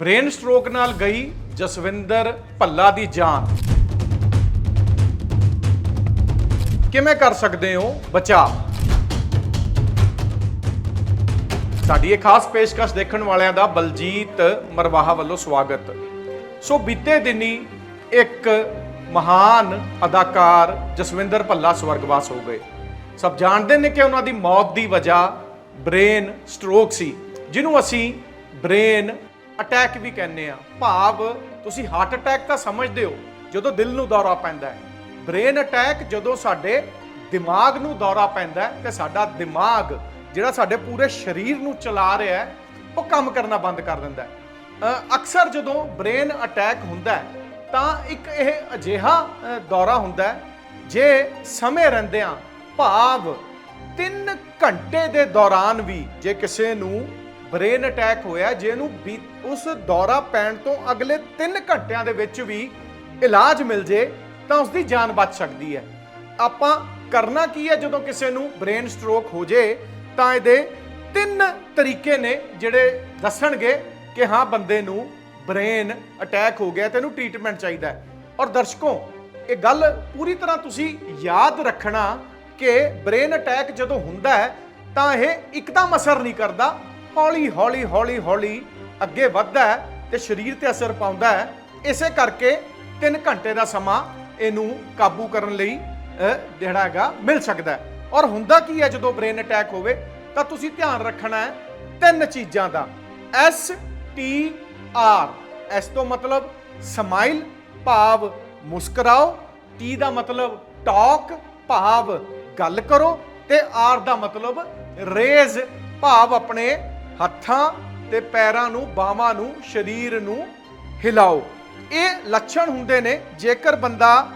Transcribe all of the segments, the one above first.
Brain stroke ਨਾਲ ਗਈ ਜਸਵਿੰਦਰ ਭੱਲਾ ਦੀ ਜਾਨ। ਕਿਵੇਂ ਕਰ ਸਕਦੇ ਹੋ ਬਚਾ ਸਾਡੀ ਇਹ ਖਾਸ ਪੇਸ਼ਕਸ਼ ਦੇਖਣ ਵਾਲਿਆਂ ਦਾ ਬਲਜੀਤ ਮਰਵਾਹਾ ਵੱਲੋਂ ਸਵਾਗਤ। ਸੋ ਬੀਤੇ ਦਿਨੀ ਇੱਕ ਮਹਾਨ ਅਦਾਕਾਰ ਜਸਵਿੰਦਰ ਭੱਲਾ ਸਵਰਗਵਾਸ ਹੋ ਗਏ। ਸਭ ਜਾਣਦੇ ਨੇ ਕਿ ਉਹਨਾਂ ਦੀ ਮੌਤ ਦੀ ਵਜ੍ਹਾ ਬ੍ਰੇਨ ਸਟ੍ਰੋਕ ਸੀ, ਜਿਹਨੂੰ ਅਸੀਂ ਬ੍ਰੇਨ ਅਟੈਕ ਵੀ ਕਹਿੰਦੇ ਆ। ਭਾਵ ਤੁਸੀਂ ਹਾਰਟ ਅਟੈਕ ਤਾਂ ਸਮਝਦੇ ਹੋ, ਜਦੋਂ ਦਿਲ ਨੂੰ ਦੌਰਾ ਪੈਂਦਾ ਹੈ। ਬ੍ਰੇਨ ਅਟੈਕ ਜਦੋਂ ਸਾਡੇ ਦਿਮਾਗ ਨੂੰ ਦੌਰਾ ਪੈਂਦਾ ਹੈ ਤੇ ਸਾਡਾ ਦਿਮਾਗ ਜਿਹੜਾ ਸਾਡੇ ਪੂਰੇ ਸਰੀਰ ਨੂੰ ਚਲਾ ਰਿਹਾ ਹੈ, ਉਹ ਕੰਮ ਕਰਨਾ ਬੰਦ ਕਰ ਦਿੰਦਾ ਹੈ। ਅਕਸਰ ਜਦੋਂ ਬ੍ਰੇਨ ਅਟੈਕ ਹੁੰਦਾ ਹੈ, ਤਾਂ ਇੱਕ ਇਹ ਅਜਿਹਾ ਦੌਰਾ ਹੁੰਦਾ ਹੈ, ਜੇ ਸਮੇਂ ਰਹਿੰਦਿਆਂ ਭਾਵ 3 ਘੰਟੇ ਦੇ ਦੌਰਾਨ ਵੀ ਜੇ ਕਿਸੇ ਨੂੰ ਬ੍ਰੇਨ ਅਟੈਕ ਹੋਇਆ, ਜਿਹਨੂੰ ਵੀ ਉਸ ਦੌਰਾ ਪੈਣ ਤੋਂ ਅਗਲੇ 3 ਘੰਟਿਆਂ ਦੇ ਵਿੱਚ ਵੀ ਇਲਾਜ ਮਿਲ ਜੇ, ਤਾਂ ਉਸ ਦੀ ਜਾਨ ਬਚ ਸਕਦੀ ਹੈ। ਆਪਾਂ ਕਰਨਾ ਕੀ ਹੈ ਜਦੋਂ ਕਿਸੇ ਨੂੰ ਬ੍ਰੇਨ ਸਟ੍ਰੋਕ ਹੋ ਜੇ, ਤਾਂ ਇਹਦੇ ਤਿੰਨ ਤਰੀਕੇ ਨੇ ਜਿਹੜੇ ਦੱਸਣਗੇ ਕਿ ਹਾਂ, ਬੰਦੇ ਨੂੰ ਬ੍ਰੇਨ ਅਟੈਕ ਹੋ ਗਿਆ ਤੇ ਇਹਨੂੰ ਟ੍ਰੀਟਮੈਂਟ ਚਾਹੀਦਾ ਹੈ। ਔਰ ਦਰਸ਼ਕੋ, ਇਹ ਗੱਲ ਪੂਰੀ ਤਰ੍ਹਾਂ ਤੁਸੀਂ ਯਾਦ ਰੱਖਣਾ ਕਿ ਬ੍ਰੇਨ ਅਟੈਕ ਜਦੋਂ ਹੁੰਦਾ ਹੈ, ਤਾਂ ਇਹ ਇੱਕਦਮ ਅਸਰ ਨਹੀਂ ਕਰਦਾ ਹੌਲੀ ਹੌਲੀ ਹੌਲੀ ਹੌਲੀ ਅੱਗੇ ਵੱਧਦਾ ਹੈ ਤੇ ਸਰੀਰ ਤੇ ਅਸਰ ਪਾਉਂਦਾ ਹੈ। ਇਸੇ ਕਰਕੇ 3 ਘੰਟੇ ਦਾ ਸਮਾਂ ਇਹਨੂੰ ਕਾਬੂ ਕਰਨ ਲਈ ਜਿਹੜਾ ਹੈਗਾ ਮਿਲ ਸਕਦਾ ਔਰ ਹੁੰਦਾ ਕੀ ਹੈ, ਜਦੋਂ ਬ੍ਰੇਨ ਅਟੈਕ ਹੋਵੇ, ਤਾਂ ਤੁਸੀਂ ਧਿਆਨ ਰੱਖਣਾ ਹੈ ਤਿੰਨ ਚੀਜ਼ਾਂ ਦਾ। ਐਸ ਟੀ ਆਰ ਐਸ ਤੋਂ ਮਤਲਬ ਸਮਾਈਲ, ਭਾਵ ਮੁਸਕਰਾਓ। ਟੀ ਦਾ ਮਤਲਬ ਟਾਕ ਭਾਵ ਗੱਲ ਕਰੋ। ਤੇ ਆਰ ਦਾ ਮਤਲਬ ਰੇਜ਼ ਭਾਵ ਆਪਣੇ ਹੱਥਾਂ ਤੇ ਪੈਰਾਂ ਨੂੰ, ਬਾਹਾਂ ਨੂੰ, ਸਰੀਰ ਨੂੰ ਹਿਲਾਓ। ਇਹ ਲੱਛਣ ਹੁੰਦੇ ਨੇ, ਜੇਕਰ ਬੰਦਾ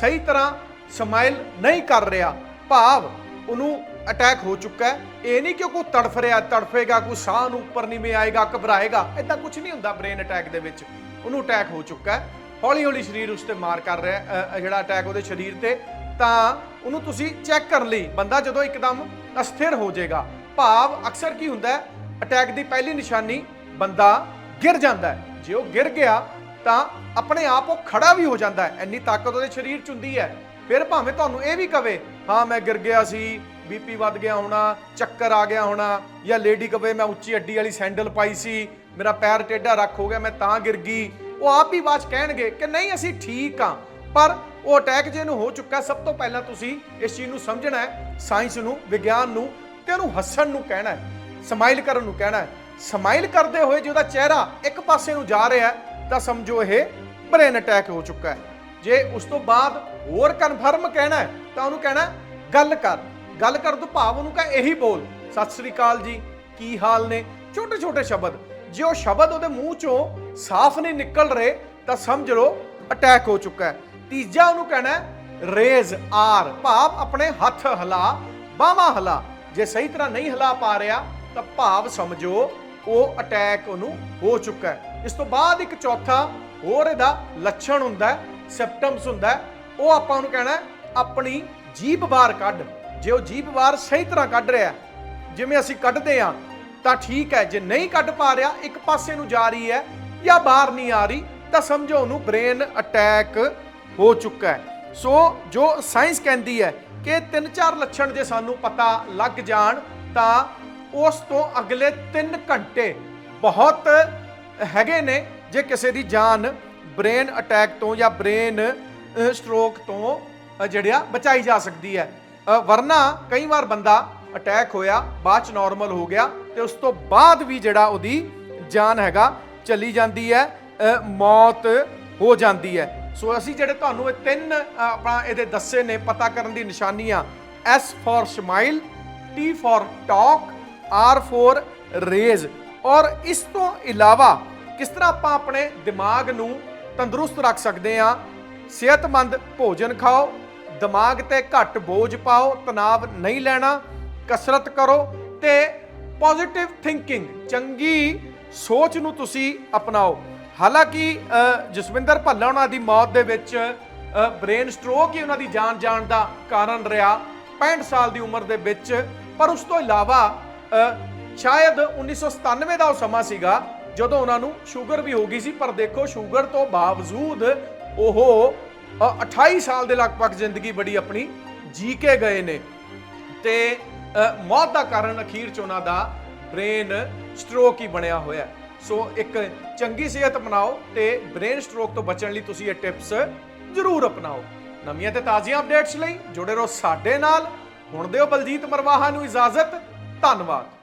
ਸਹੀ ਤਰ੍ਹਾਂ ਸਮਾਈਲ ਨਹੀਂ ਕਰ ਰਿਹਾ, ਭਾਵ ਉਹਨੂੰ ਅਟੈਕ ਹੋ ਚੁੱਕਾ ਹੈ। ਇਹ ਨਹੀਂ ਕਿ ਉਹ ਕੋਈ ਤੜਫ ਰਿਹਾ ਤੜਫੇਗਾ, ਕੋਈ ਸਾਹ ਨੂੰ ਉੱਪਰ ਨਹੀਂ ਨੀਵੇਂ ਆਏਗਾ, ਘਬਰਾਏਗਾ ਇਦਾਂ ਕੁਝ ਨਹੀਂ ਹੁੰਦਾ ਬ੍ਰੇਨ ਅਟੈਕ ਦੇ ਵਿੱਚ। ਉਹਨੂੰ ਅਟੈਕ ਹੋ ਚੁੱਕਾ ਹੈ। ਹੌਲੀ ਹੌਲੀ ਸਰੀਰ ਉਸ ਤੇ ਮਾਰ ਕਰ ਰਿਹਾ ਜਿਹੜਾ ਅਟੈਕ ਉਹਦੇ ਸਰੀਰ ਤੇ, ਤਾਂ ਉਹਨੂੰ ਤੁਸੀਂ ਚੈੱਕ ਕਰਨ ਲਈ ਬੰਦਾ ਜਦੋਂ ਇੱਕਦਮ ਅਸਥਿਰ ਹੋ ਜਾਏਗਾ, ਭਾਵ ਅਕਸਰ ਕੀ ਹੁੰਦਾ ਹੈ ਅਟੈਕ ਦੀ ਪਹਿਲੀ ਨਿਸ਼ਾਨੀ ਬੰਦਾ ਗਿਰ ਜਾਂਦਾ ਹੈ। ਜੇ ਉਹ ਗਿਰ ਗਿਆ, ਤਾਂ ਆਪਣੇ ਆਪ ਉਹ ਖੜਾ ਵੀ ਹੋ ਜਾਂਦਾ ਹੈ। ਇੰਨੀ ਤਾਕਤ ਉਹਦੇ ਸਰੀਰ 'ਚ ਹੁੰਦੀ ਹੈ। ਫਿਰ ਭਾਵੇਂ ਤੁਹਾਨੂੰ ਇਹ ਵੀ ਕਵੇ, ਹਾਂ, ਮੈਂ ਗਿਰ ਗਿਆ ਸੀ ਬੀਪੀ ਵੱਧ ਗਿਆ ਹੋਣਾ, ਚੱਕਰ ਆ ਗਿਆ ਹੋਣਾ ਜਾਂ ਲੇਡੀ ਕਵੇ, ਮੈਂ ਉੱਚੀ ਅੱਡੀ ਵਾਲੀ ਸੈਂਡਲ ਪਾਈ ਸੀ, ਮੇਰਾ ਪੈਰ ਟੇਢਾ ਰੱਖ ਹੋ ਗਿਆ, ਮੈਂ ਤਾਂ ਗਿਰ ਗਈ। ਉਹ ਆਪ ਹੀ ਬਾਅਦ 'ਚ ਕਹਿਣਗੇ ਕਿ ਨਹੀਂ, ਅਸੀਂ ਠੀਕ ਆ ਪਰ ਉਹ ਅਟੈਕ ਜੇ ਨੂੰ ਹੋ ਚੁੱਕਾ, ਸਭ ਤੋਂ ਪਹਿਲਾਂ ਤੁਸੀਂ ਇਸ ਚੀਜ਼ ਨੂੰ ਸਮਝਣਾ ਹੈ ਸਾਇੰਸ ਨੂੰ, ਵਿਗਿਆਨ ਨੂੰ ਤੇ ਉਹਨੂੰ ਹੱਸਣ ਨੂੰ ਕਹਿਣਾ ਹੈ। ਸਮਾਈਲ ਕਰਨ ਨੂੰ ਕਹਿਣਾ ਹੈ। ਸਮਾਈਲ ਕਰਦੇ ਹੋਏ ਜੇ ਉਹਦਾ ਚਿਹਰਾ ਇੱਕ ਪਾਸੇ ਨੂੰ ਜਾ ਰਿਹਾ ਤਾਂ ਸਮਝੋ ਇਹ ਬ੍ਰੇਨ ਅਟੈਕ ਹੋ ਚੁੱਕਾ ਹੈ। ਜੇ ਉਸ ਤੋਂ ਬਾਅਦ ਹੋਰ ਕਨਫਰਮ ਕਹਿਣਾ ਹੈ, ਤਾਂ ਉਹਨੂੰ ਕਹਿਣਾ ਗੱਲ ਕਰ ਗੱਲ ਕਰ ਤੋਂ ਭਾਵ ਉਹਨੂੰ ਕਹੇ, ਇਹੀ ਬੋਲ। ਸਤਿ ਸ੍ਰੀ ਅਕਾਲ ਜੀ, ਕੀ ਹਾਲ ਨੇ? ਛੋਟੇ ਛੋਟੇ ਸ਼ਬਦ। ਜੇ ਉਹ ਸ਼ਬਦ ਉਹਦੇ ਮੂੰਹ ਚੋਂ ਸਾਫ਼ ਨਹੀਂ ਨਿਕਲ ਰਹੇ, ਤਾਂ ਸਮਝ ਲਓ ਅਟੈਕ ਹੋ ਚੁੱਕਾ ਹੈ। ਤੀਜਾ ਉਹਨੂੰ ਕਹਿਣਾ ਰੇਜ਼ ਆਰ ਭਾਵ ਆਪਣੇ ਹੱਥ ਹਿਲਾ, ਬਾਹਾਂ ਹਿਲਾ। ਜੇ ਸਹੀ ਤਰ੍ਹਾਂ ਨਹੀਂ ਹਿਲਾ ਪਾ ਰਿਹਾ ਤਾਂ ਭਾਵ ਸਮਝੋ ਉਹ ਅਟੈਕ ਉਹਨੂੰ ਹੋ ਚੁੱਕਾ ਹੈ। ਇਸ ਤੋਂ ਬਾਅਦ ਇੱਕ ਚੌਥਾ ਹੋਰ ਇਹਦਾ ਲੱਛਣ ਹੁੰਦਾ ਹੈ ਸਿਪਟਮਸ ਹੁੰਦਾ ਉਹ ਆਪਾਂ ਉਹਨੂੰ ਕਹਿਣਾ ਆਪਣੀ ਜੀਭ ਬਾਹਰ ਕੱਢ। ਜੇ ਉਹ ਜੀਭ ਬਾਹਰ ਸਹੀ ਤਰ੍ਹਾਂ ਕੱਢ ਰਿਹਾ ਜਿਵੇਂ ਅਸੀਂ ਕੱਢਦੇ ਆ ਤਾਂ ਠੀਕ ਹੈ। ਜੇ ਨਹੀਂ ਕੱਢ ਪਾ ਰਿਹਾ, ਇੱਕ ਪਾਸੇ ਨੂੰ ਜਾ ਰਹੀ ਹੈ ਜਾਂ ਬਾਹਰ ਨਹੀਂ ਆ ਰਹੀ, ਤਾਂ ਸਮਝੋ ਉਹਨੂੰ ਬ੍ਰੇਨ ਅਟੈਕ ਹੋ ਚੁੱਕਾ ਹੈ। ਸੋ ਜੋ ਸਾਇੰਸ ਕਹਿੰਦੀ ਹੈ ਕਿ ਤਿੰਨ ਚਾਰ ਲੱਛਣ ਜੇ ਸਾਨੂੰ ਪਤਾ ਲੱਗ ਜਾਣ, ਤਾਂ ਉਸ ਤੋਂ ਅਗਲੇ 3 ਘੰਟੇ ਬਹੁਤ ਹੈਗੇ ਨੇ ਜੇ ਕਿਸੇ ਦੀ ਜਾਨ ਬ੍ਰੇਨ ਅਟੈਕ ਤੋਂ ਜਾਂ ਬ੍ਰੇਨ ਸਟ੍ਰੋਕ ਤੋਂ ਅ, ਜਿਹੜਿਆ ਬਚਾਈ ਜਾ ਸਕਦੀ ਹੈ। ਵਰਨਾ ਕਈ ਵਾਰ ਬੰਦਾ ਅਟੈਕ ਹੋਇਆ ਬਾਅਦ ਚ ਨਾਰਮਲ ਹੋ ਗਿਆ ਤੇ ਉਸ ਤੋਂ ਬਾਅਦ ਵੀ ਜਿਹੜਾ ਉਹਦੀ ਜਾਨ ਹੈਗਾ ਚਲੀ ਜਾਂਦੀ ਹੈ ਮੌਤ ਹੋ ਜਾਂਦੀ ਹੈ। ਸੋ ਅਸੀਂ ਜਿਹੜੇ ਤੁਹਾਨੂੰ ਇਹ ਤਿੰਨ ਆਪਣਾ ਇਹਦੇ ਦੱਸੇ ਨੇ ਪਤਾ ਕਰਨ ਦੀ ਨਿਸ਼ਾਨੀਆਂ S for smile T for talk R for raise. ਔਰ ਇਸ ਤੋਂ ਇਲਾਵਾ ਕਿਸ ਤਰ੍ਹਾਂ ਆਪਾਂ ਆਪਣੇ ਦਿਮਾਗ ਨੂੰ ਤੰਦਰੁਸਤ ਰੱਖ ਸਕਦੇ ਹਾਂ? ਸਿਹਤਮੰਦ ਭੋਜਨ ਖਾਓ, ਦਿਮਾਗ ਤੇ ਘੱਟ ਬੋਝ ਪਾਓ ਤਣਾਅ ਨਹੀਂ ਲੈਣਾ, ਕਸਰਤ ਕਰੋ ਤੇ ਪੋਜ਼ਿਟਿਵ ਥਿੰਕਿੰਗ ਚੰਗੀ ਸੋਚ ਨੂੰ ਤੁਸੀਂ ਅਪਣਾਓ। ਹਾਲਾਂਕਿ ਜਸਵਿੰਦਰ ਭੱਲਾ ਉਹਨਾਂ ਦੀ ਮੌਤ ਦੇ ਵਿੱਚ ਬ੍ਰੇਨ ਸਟ੍ਰੋਕ ਹੀ ਉਹਨਾਂ ਦੀ ਜਾਨ ਜਾਣ ਦਾ ਕਾਰਨ ਰਿਹਾ। 65 ਸਾਲ ਦੀ ਉਮਰ ਦੇ ਵਿੱਚ, ਪਰ ਉਸ ਤੋਂ ਇਲਾਵਾ ਸ਼ਾਇਦ 1997 ਦਾ ਉਹ ਸਮਾਂ ਸੀਗਾ ਜਦੋਂ ਉਹਨਾਂ ਨੂੰ ਸ਼ੂਗਰ ਵੀ ਹੋ ਗਈ ਸੀ ਪਰ ਦੇਖੋ ਸ਼ੂਗਰ ਤੋਂ ਬਾਵਜੂਦ ਉਹ ਅ, 28 ਸਾਲ ਦੇ ਲਗਭਗ ਜ਼ਿੰਦਗੀ ਬੜੀ ਆਪਣੀ ਜੀ ਕੇ ਗਏ ਨੇ। ਤੇ ਮੌਤ ਦਾ ਕਾਰਨ ਅਖੀਰ ਚ ਉਹਨਾਂ ਦਾ ਬ੍ਰੇਨ ਸਟ੍ਰੋਕ ਹੀ ਬਣਿਆ ਹੋਇਆ ਸੋ ਇੱਕ ਚੰਗੀ ਸਿਹਤ ਬਣਾਓ ਤੇ ਬ੍ਰੇਨ ਸਟ੍ਰੋਕ ਤੋਂ ਬਚਣ ਲਈ ਤੁਸੀਂ ਇਹ ਟਿਪਸ ਜ਼ਰੂਰ ਅਪਣਾਓ। ਨਵੀਆਂ ਤੇ ਤਾਜ਼ੀਆਂ ਅਪਡੇਟਸ ਲਈ ਜੁੜੇ ਰਹੋ ਸਾਡੇ ਨਾਲ। ਹੁਣ ਦਿਓ ਬਲਜੀਤ ਮਰਵਾਹਾ ਨੂੰ ਇਜਾਜ਼ਤ। ਧੰਨਵਾਦ।